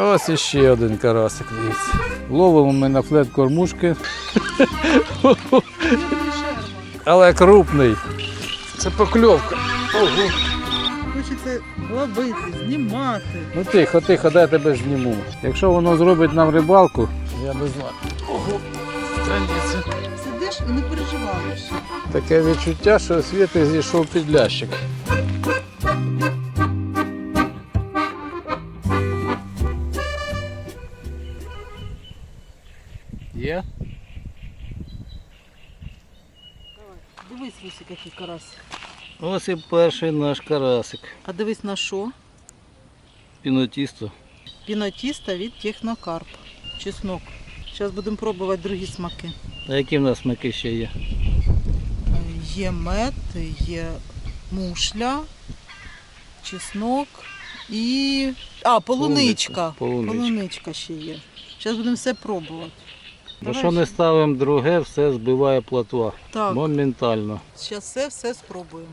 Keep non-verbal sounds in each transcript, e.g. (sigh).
Ось іще один карасик, дивіться. Ловимо ми на флет кормушки. Але крупний. Це покльовка. Ого. Хочеться ловити, знімати. Ну тихо, тихо, дай я тебе зніму. Якщо воно зробить нам рибалку, я не знаю. Ого, страниця. Сидиш і не переживаєш. Таке відчуття, що світи зійшов під Дивись, який карась. Ось і перший наш карасик. А дивись на що? Пінотісто. Пінотіста від Технокарп. Чеснок. Зараз будемо пробувати другі смаки. А які в нас смаки ще є? Є мед, є мушля, чеснок і. А, полуничка. Полуничка. Полуничка ще є. Зараз будемо все пробувати. Бо що не ставимо друге, все збиває платва. Так, Моментально. зараз все, все спробуємо.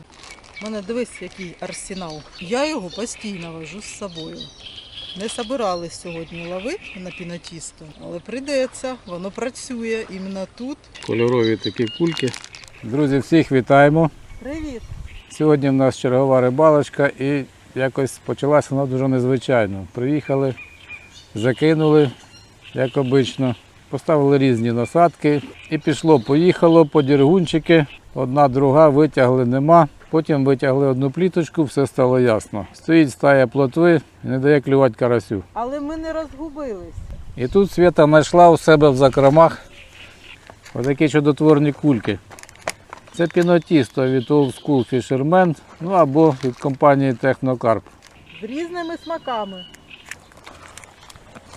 У мене дивись, який арсенал. Я його постійно вожу з собою. Не собирались сьогодні ловити на пінотісто, але прийдеться, воно працює іменно тут. Кольорові такі кульки. Друзі, всіх вітаємо. Привіт! Сьогодні в нас чергова рибалочка і якось почалася вона дуже незвичайно. Приїхали, закинули, як обично, поставили різні насадки і пішло, поїхало, подіргунчики, одна, друга, витягли, нема. Потім витягли одну пліточку, все стало ясно. Стоїть стая плотви і не дає клювати карасю. Але ми не розгубились. І тут Свята знайшла у себе в закромах отакі чудотворні кульки. Це пінотісто від Old School Fisherman, ну або від компанії Technocarp. З різними смаками.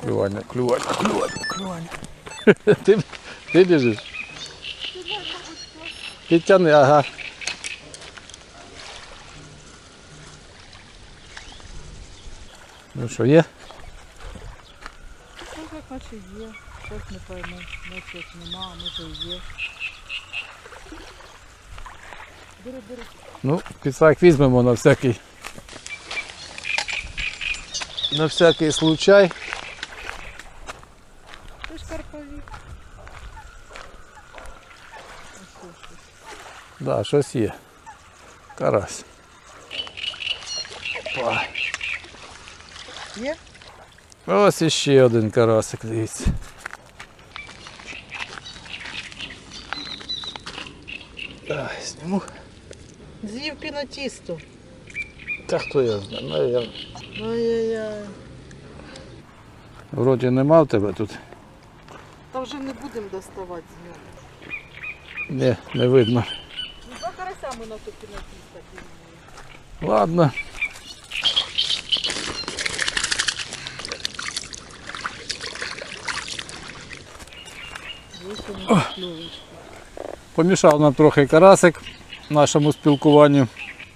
Клювання, клювання, клювання, клювання. Ти, ти біжиш? Підтягни, ага. Ну що, є? Ну, як наче є. Щось не пойму. Наче нема, а може і є. Бери, бери. Ну, підсак візьмемо на всякий. На всякий случай. Ти ж карпові. Ось ось ось. Да, щось є. Карась. Опа. Є? Ось іще один карасик, дивіться. Так, зніму. З'їв пінотісто. Та хто я знаю, ну, я... Ой-ой-ой. Вроді нема в тебе тут. Та вже не будемо доставати з нього. Ні, не видно. Ну, за карасями на то. Ладно. Помішав нам трохи карасик нашому спілкуванню.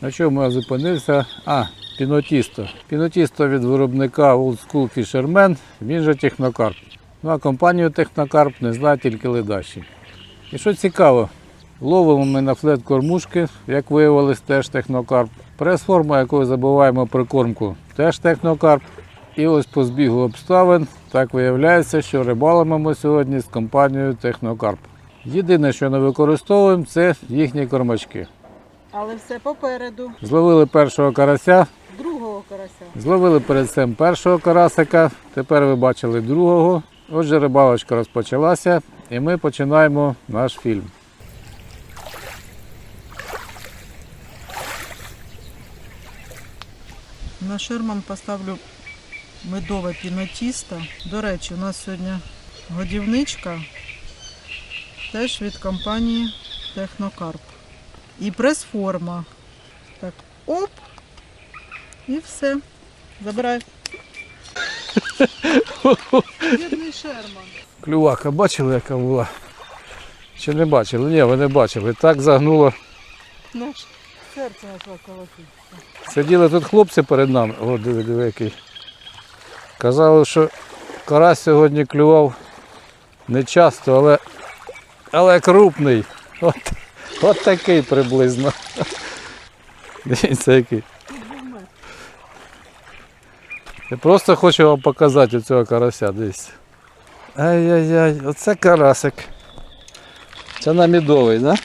На чому я зупинився? А, пінотісто. Пінотісто від виробника Old School Fisherman, він же Технокарп. Ну а компанію Технокарп не знає тільки ледачі. І що цікаво, ловимо ми на флет кормушки, як виявилось, теж Технокарп. Прес-форма, якою забуваємо прикормку, теж Технокарп. І ось по збігу обставин так виявляється, що рибалимо ми сьогодні з компанією Технокарп. Єдине, що не використовуємо, це їхні кормачки. Але все попереду. Зловили першого карася, Другого карася. зловили перед цим першого карасика, тепер ви бачили другого. Отже, рибалочка розпочалася і ми починаємо наш фільм. На ширман поставлю медове пінотісто. До речі, у нас сьогодні годівничка теж від компанії Технокарп. І прес-форма. Так, оп. І все. Забирай. Бідний Шерман. Клювака бачили, яка була? Чи не бачили? Ні, ви не бачили. Так загнуло. Наш серце почало колотитися. Сиділи тут хлопці перед нами. О, диви, диви, який. Казали, що карась сьогодні клював не часто, але, але крупний. От, от такий приблизно. Дивіться, який. Я просто хочу вам показати цього карася десь. Ай-яй-яй, оце карасик. Це на мідовий, да?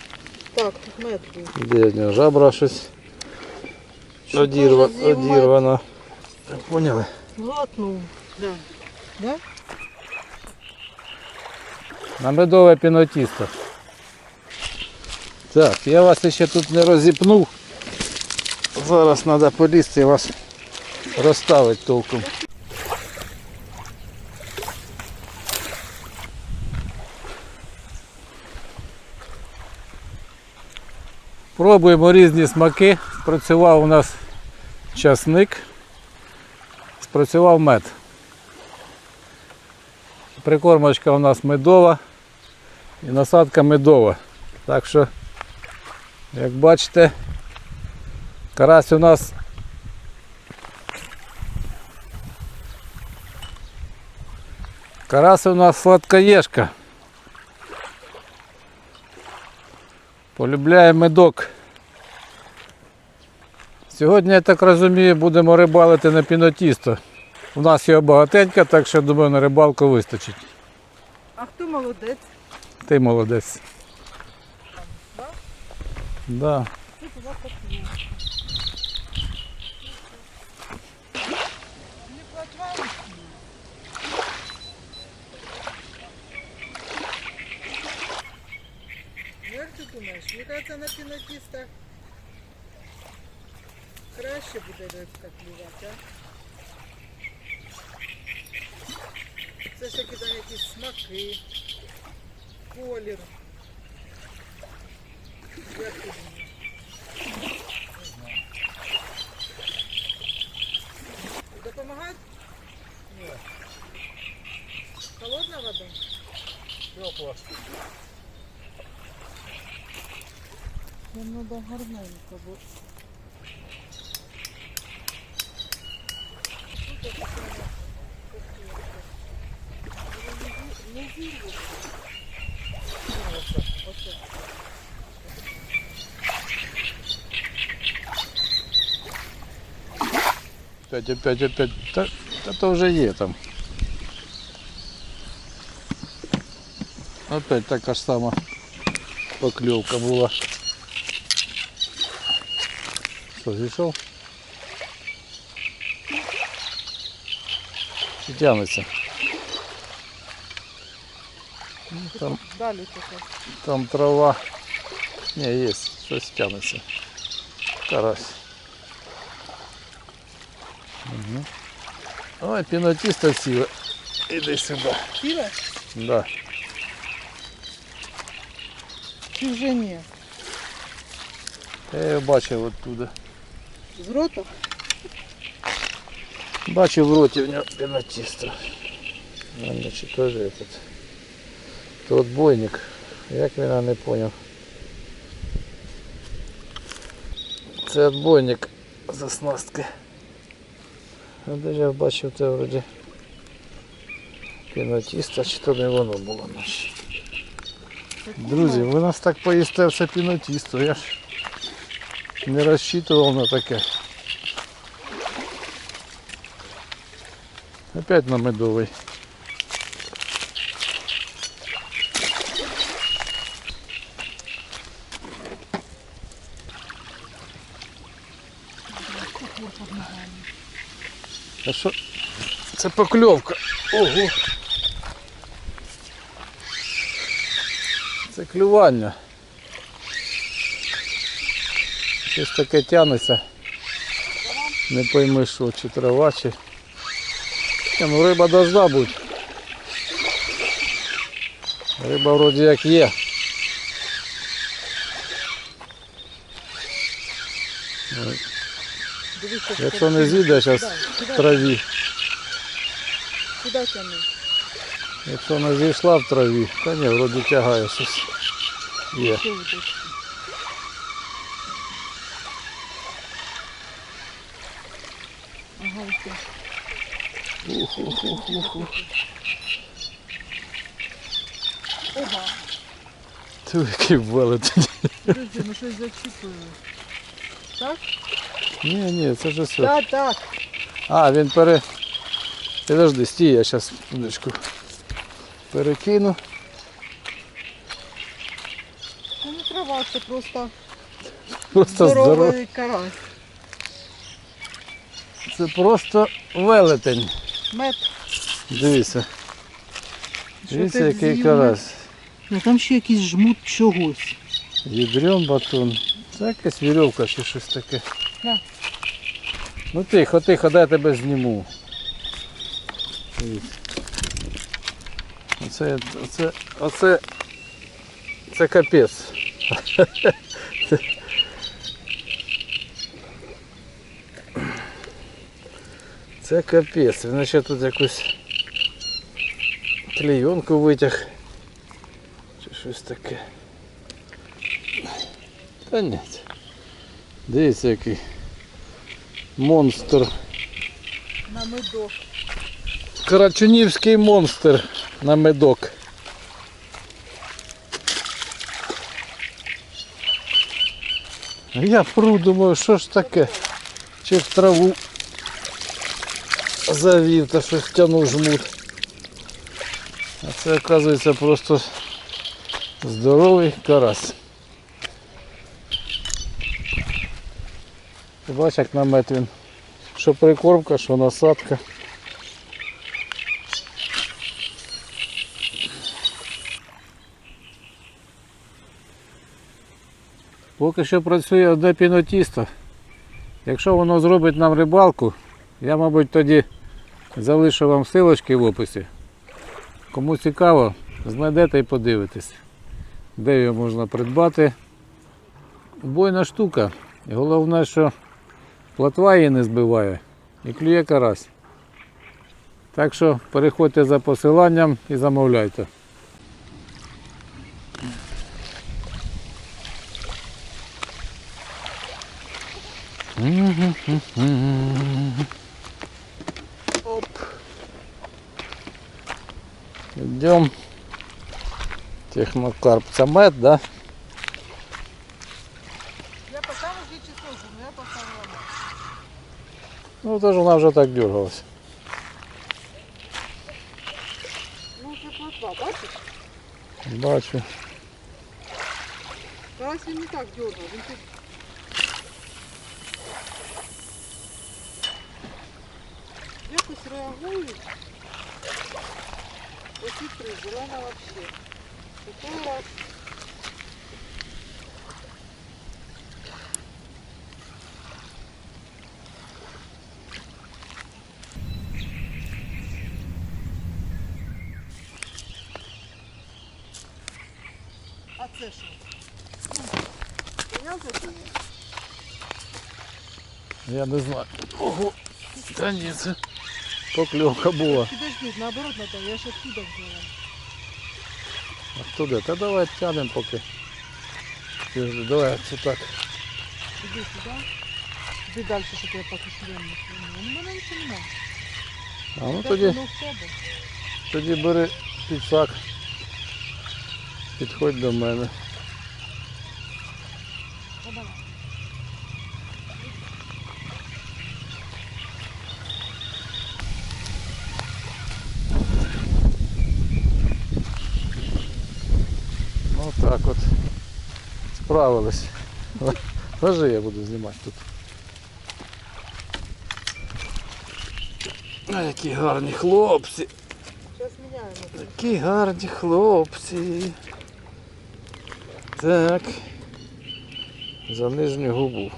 Так, тут мед. Де в нього жабра щось Що одірва, одірвано. Поняли? Глотнув. Да. Да? На медове пінотісто. Так, я вас ще тут не розіпнув. Зараз треба полізти і вас розставити толком. Пробуємо різні смаки. Спрацював у нас часник, спрацював мед. Прикормочка у нас медова і насадка медова. Так що, як бачите, карась у нас карась у нас сладкоежка. Полюбляє медок. Сьогодні, я так розумію, будемо рибалити на пінотісто. У нас його багатенько, так що думаю, на рибалку вистачить. А хто молодець? Ти молодець. Да. Як ти думаєш, мені кажеться, на пінотістах краще буде рибка клювати, а? Це ж таки там якісь смаки, колір. Як ти думаєш? Допомагати? Ні. Холодна вода? Тепла. Нам треба гарненько, бо Опять, опять, опять. Та, та то вже є там. Опять така ж сама покльовка була. Що, зійшов? Чи тягнеться? Ну, Там, далі таке. там трава. Не, є, щось тягнеться. Карась. Угу. Ой, пінотіста сіла. Іди сюди. Ціле? Да. Чи вже ні? Я його бачив оттуда. З рота? Бачив в роті в нього пінотіста. Значить, теж этот. То отбойник. Як він не поняв. Це отбойник з оснастки. А де ж я бачив це вроді пінотіста, чи то не воно було наче. Друзі, ви нас так поїсте все пінотісто, я ж не розчитував на таке. Опять на медовий. А що? Це покльовка. Ого. Це клювання. Щось таке тянеться. Не пойми що, чи трава, чи. Ні, ну риба должна бути. Риба вроді як є. Дивіться, Якщо не зійде зараз в траві. Куди тягни? Якщо не зійшла в траві, то ні, вроді тягає щось. Є. Що ви тут? Ага, ось це. Ух, ух, ух, ух, ух. Ага. Ти який велетень. Друзі, ми щось зачепили. Так? Ні, ні, це ж все. Так, так. А, він пере... Підожди, стій, я зараз удочку перекину. Це не трава, це просто Просто здоровий карась. Це просто велетень. Мед. Дивіться. Дивіться, який карась. Ну, там ще якийсь жмут чогось. Ядрем батон. Це якась вірьовка чи щось таке. На. Ну тихо, тихо, дай я тебе зніму. Дивіться. Оце, оце, оце, це капець. Це капець. Він ще тут якусь клейонку витяг. Чи щось таке. Та ні. Дивіться який монстр. На медок. Карачунівський монстр на медок. Я пру, думаю, що ж таке? Чи в траву завів та щось тянув жмут. А це оказується просто здоровий карась. Бачиш, як намет він. Що прикормка, що насадка. Поки що працює одне пінотісто. Якщо воно зробить нам рибалку, я, мабуть, тоді залишу вам силочки в описі. Кому цікаво, знайдете і подивитесь, де його можна придбати. Бойна штука. І головне, що плотва її не збиває і клює карась. Так що переходьте за посиланням і замовляйте. Оп. Технокарп. Це мед, да? Я поставила дві часов, але я поставила мед. Ну, теж вона вже так дергалась. Ну, це плотва, бачиш? Бачу. Карась він не так дергав, він тут якось реагують. Оці три, зелена вообще. Раз. А це що? Я забула. Я не знаю. Ого. Та ні, це покльовка була. Подожди, наоборот надо, я ж оттуда взяла. А туди. Та давай тянемо поки. Давай це так. Иди сюда. Иди дальше, щоб я не снимала. Ну, мене нічого немає. А ну тоді, тоді бери підсак. Підходь до мене. Опа. Ну так от. Справились. Ложи, я буду знімати тут. А які гарні хлопці. Такі гарні хлопці. Так. За нижню губу.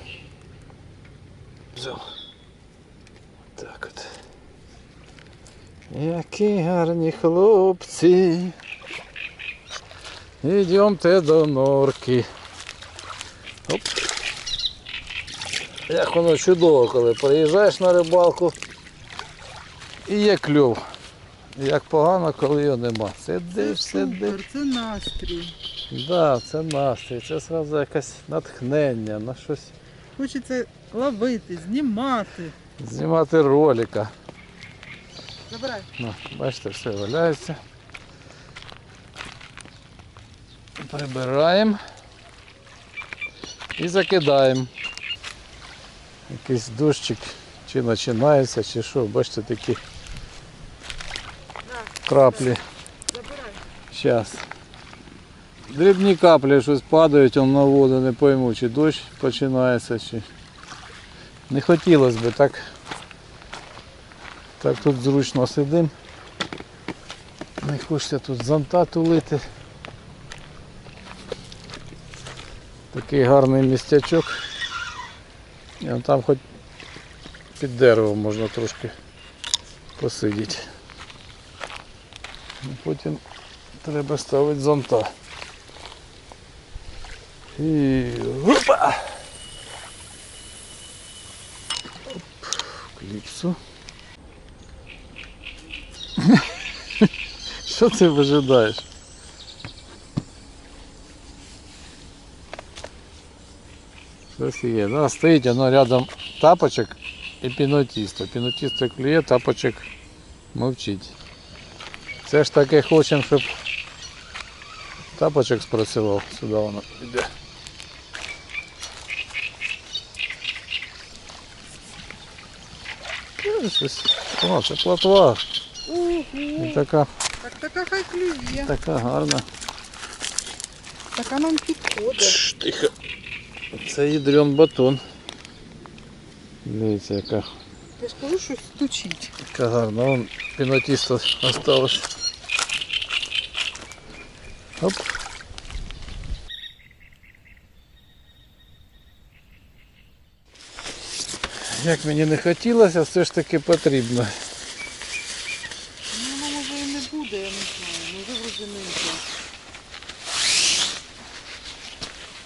Взяв. Так от. Які гарні хлопці. Ідемте до норки. Як воно чудово, коли приїжджаєш на рибалку і є кльов. Як погано, коли його нема. Сидиш. супер, це настрій. Да, це настрій, це одразу якесь натхнення на щось Хочеться ловити, знімати. знімати ролика. Забирай. Ну, бачите, все валяється. Прибираємо і закидаємо. Якийсь дощик чи починається, чи що, бачите, такі краплі. Зараз. Дрібні каплі щось падають на воду, не пойму, чи дощ починається, чи. Не хотілося б так. Так тут зручно сидим. Не хочеться тут зонта тулити. Такий гарний містячок. І там хоч під деревом можна трошки посидіти. Ну, Потім треба ставити зонта. І опа! Оп, кліпсу. (laughs) Що ти вижидаєш? Щось. Да, стоїть воно рядом тапочок і пінотісто. Пінотісто клює, тапочок мовчить. Це ж таки хочемо, щоб тапочок спрацював. Сюди воно. Е, Щось. О, це плотва. І така, Так така хай клює. така гарна. Така нам підходить. Тихо. Це ядрен батон. Дивіться, яка, Я ж кажу, щось стучить. яка гарна. Вон пінотісто осталось. Оп. Як мені не хотілося, все ж таки потрібно. Ну, воно може і не буде, я не знаю. Може вроде не йде.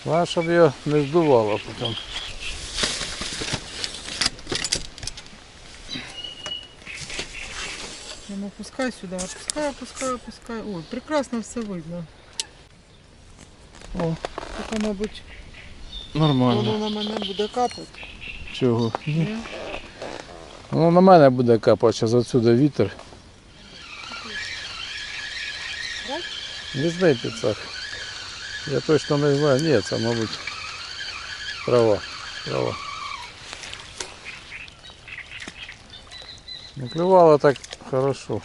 А щоб його не здувало потім. Ну, опускай сюди, опускай, опускай, опускай. Ой, прекрасно все видно. О, Така, мабуть, нормально. воно на мене буде капати. Чого? Ні? Ну на мене буде капати, зараз отсюди вітер. Візьми підсак. Я точно не знаю. Ні, це, мабуть, трава. Трава. Не клювало так хорошо.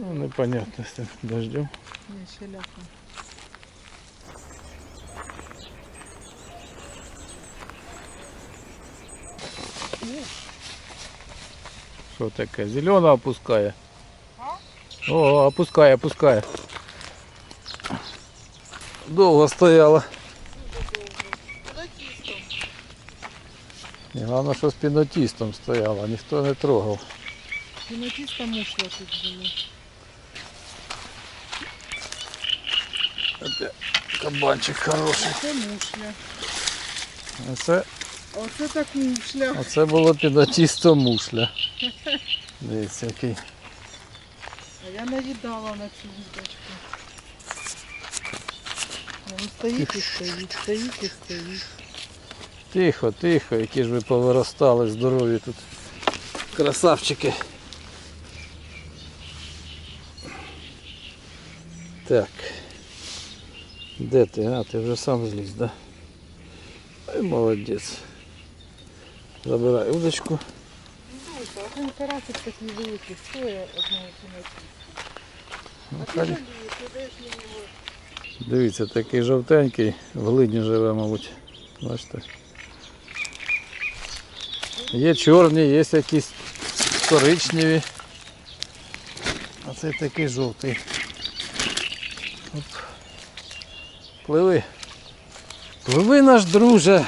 Ну, непонятно з цим дождем. ні, ще ляпну. Що таке? Зелена опускає. О, опускає, опускає. Довго стояла. І головне, що з пінотістом стояла, ніхто не трогав. Кінотіста мушла тут було. Опять кабанчик хороший. Це мушля. А це, Оце так мушля. а це було пінотісто мушля. (laughs) Дивіться, який. А я наїдала на цю вудочку. Воно стоїть і стоїть, стоїть і стоїть. Тихо, тихо, які ж ви повиростали здорові тут. Красавчики. Так. Де ти? А, ти вже сам зліз, да? Ой, молодець. Забирай удочку. Один карасик такий великий, стоїть одного нього. Дивіться, такий жовтенький, в глині живе, мабуть. Бачите. Є чорні, є якісь коричневі. А цей такий жовтий. Пливи. Пливи наш друже.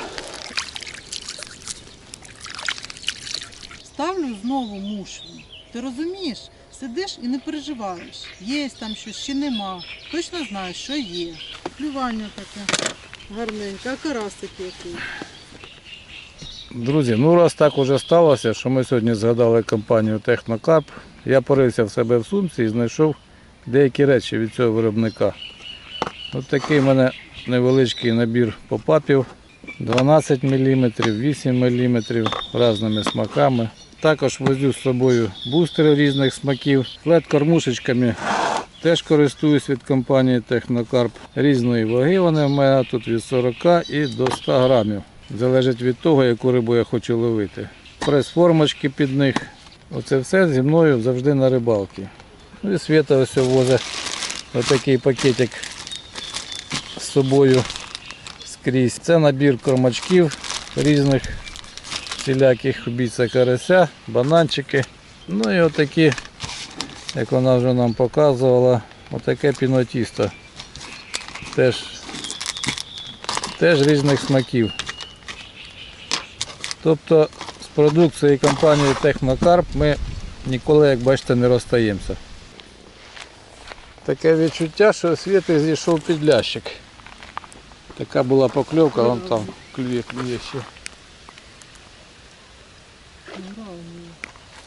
Ставлю знову мушлю. Ти розумієш? Сидиш і не переживаєш. Є там щось чи нема. Точно знаєш, що є. клювання таке. Гарненьке. А карасик який. Друзі, ну раз так уже сталося, що ми сьогодні згадали компанію Технокап, я порився в себе в сумці і знайшов деякі речі від цього виробника. Ось такий в мене невеличкий набір попапів. 12 мм, 8 мм різними смаками. Також возю з собою бустери різних смаків. Флет кормушечками теж користуюсь від компанії Технокарп. Різної ваги вони в мене тут від 40 і до 100 грамів. Залежить від того, яку рибу я хочу ловити. Прес-формочки під них. Оце все зі мною завжди на рибалці. Ну і Свята ось возить отакий пакетик з собою скрізь. Це набір кормачків різних всіляких бійця карася, бананчики. Ну і отакі, як вона вже нам показувала, отаке пінотісто. Теж, теж різних смаків. Тобто з продукцією компанії Технокарп ми ніколи, як бачите, не розстаємося. Таке відчуття, що світи зійшов підлящик. Така була покльовка, вон там клює, клює ще.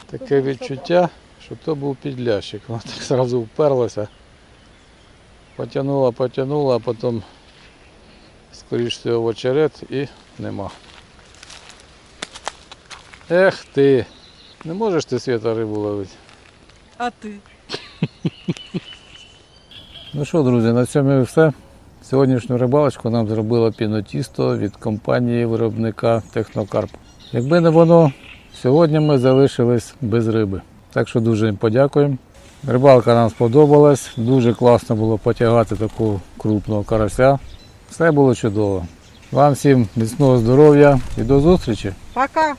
Таке відчуття, що то був підлящик. Воно так зразу вперлося. Потягнула, потягнула, а потім скоріш всього в очерет і нема. Ех ти! Не можеш ти світа рибу ловити. А ти? Ну що, друзі, на цьому і все. Сьогоднішню рибалочку нам зробило пінотісто від компанії виробника Технокарп. Якби не воно, сьогодні ми залишились без риби. Так що дуже їм подякуємо. Рибалка нам сподобалась, дуже класно було потягати такого крупного карася. Все було чудово. Вам всім міцного здоров'я і до зустрічі! Пока!